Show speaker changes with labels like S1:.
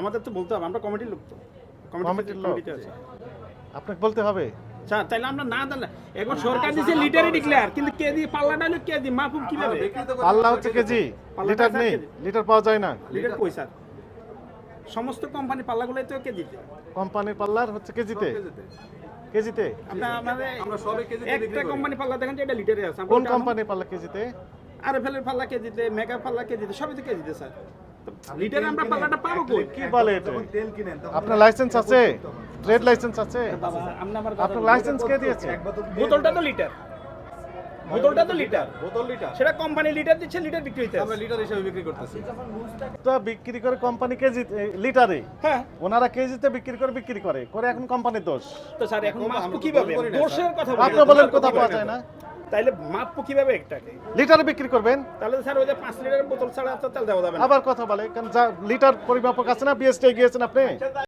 S1: আমাদের তো বলতে হবে আমরা কমিটির লোক তো।
S2: কমিটির লোক? আপনাকে বলতে হবে।
S1: স্যার তাইলে আমরা না দিলে এখন সরকার দিছে লিটারে ডিক্লেয়ার কিন্তু কে দিয়ে পাল্লাটা হলো কে দিয়ে মাপুম কীভাবে?
S2: পাল্লা হচ্ছে কেজি লিটার নেই লিটার পাওয়া যায় না।
S1: লিটার কই স্যার? সমস্ত কোম্পানি পাল্লাগুলোই তো কে দিতে
S2: কোম্পানির পাল্লার হচ্ছে কেজিতে। কেজিতে।
S1: আপনার আমাদের একটা কোম্পানি পাল্লা দেখেন যে এটা লিটারে আছে।
S2: কোন
S1: ওটা
S2: কোম্পানির পাল্লা কেজিতে?
S1: আর ফেলের পাল্লা কে দিতে মেগা পাল্লা কে দিতে সবই তো কে দিতে স্যার। লিটারে আমরা পাল্লাটা পাবো কই?
S2: কি বলে এটা? আপনার লাইসেন্স আছে? ট্রেড লাইসেন্স আছে?
S1: বাবা
S2: আপনার লাইসেন্স কে দিয়েছে?
S1: বোতলটা তো লিটার বোতলটা তো লিটার
S3: বোতল লিটার
S1: সেটা কোম্পানি লিটার দিচ্ছে লিটার বিক্রি হইতে
S3: আমরা লিটার হিসেবে বিক্রি করতেছি।
S2: তো বিক্রি করে কোম্পানি কেজি লিটারে
S1: হ্যাঁ।
S2: ওনারা কেজিতে বিক্রি করে বিক্রি করে। করে এখন কোম্পানির দোষ।
S1: তো স্যার এখন মাপবো কীভাবে? দোষের কথা
S2: আপনি বলেন কোথাও পাওয়া যায় না।
S1: তাইলে মাপবো কীভাবে একটাকে?
S2: লিটারে বিক্রি করবেন?
S1: তাহলে স্যার ওই যে পাঁচ লিটারের বোতল ছাড়া তো তেল দেওয়া যাবে না।
S2: আবার কথা বলে কারণ যা লিটার পরিমাপক আছে না বিএসটি গিয়েছেন আপনি?